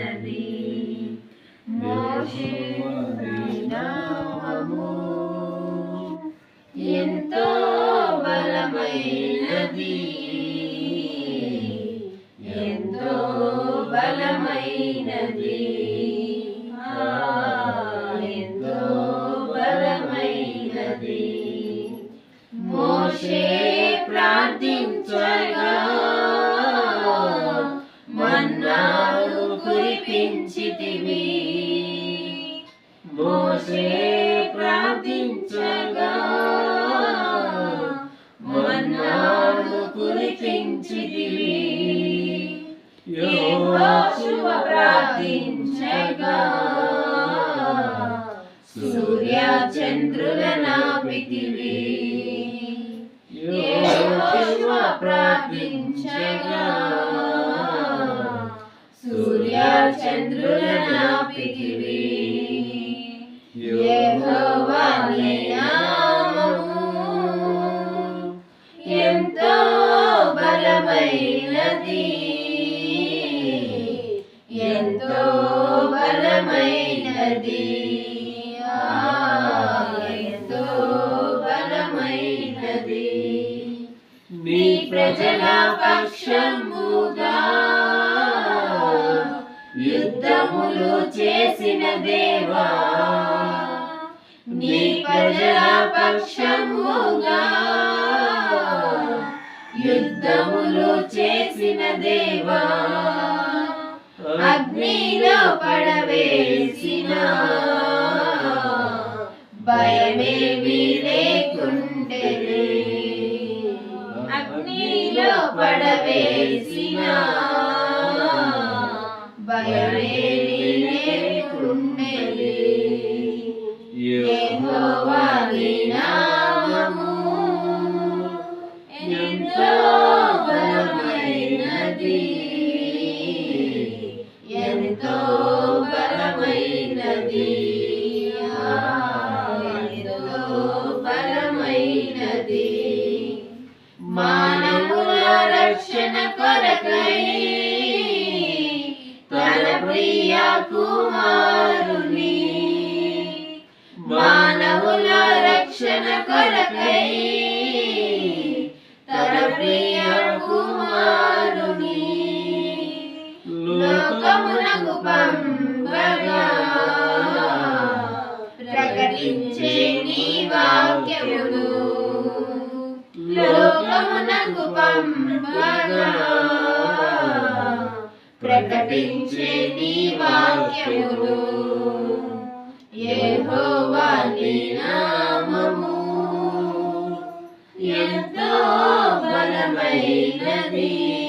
బలమైనది మోషే నామము ఎంతో బలమైనది. ఎంతో బలమైనది. ఆ, ఎంతో బలమైనది. మోషే ప్రార్థించగా కురిపించితివి మోషే ప్రార్థించగా మన్నాను కురిపించితివి. యెహోషువ ప్రార్థించగా సూర్య చంద్రుల నాపితివి యెహోషువ ప్రార్థించగా సూర్య చంద్రుల యెహోవా నీ నామము ఎంతో బలమైనది. ఎంతో బలమైనది. ఎంతో బలమైనది. నీ ప్రజల పక్షముగా అద్భుతములు చేసిన దేవా నీ ప్రజల పక్షముగా యుద్ధములు చేసిన దేవా అగ్నిలో పడవేసిన భయమేమీ లేకుండెనే అగ్నిలో పడవేసిన భయమే లేకుండెనే యెహోవా నీ నామము. ఎంతో బలమైనది. ఎంతో బలమైనది. ఎంతో బలమైనది. మానవుల రక్షణ కొరకై ప్రియ కుమారుని మానవుల రక్షణ కొరకై తన ప్రియ కుమారుని లోకమునకు పంపగా ప్రకటించే నీ వాక్యమును. లోకమునకు పంపగా ప్రకటించే నీ వాక్యములు యెహోవా నీ నామము. ఎంతో బలమైనది.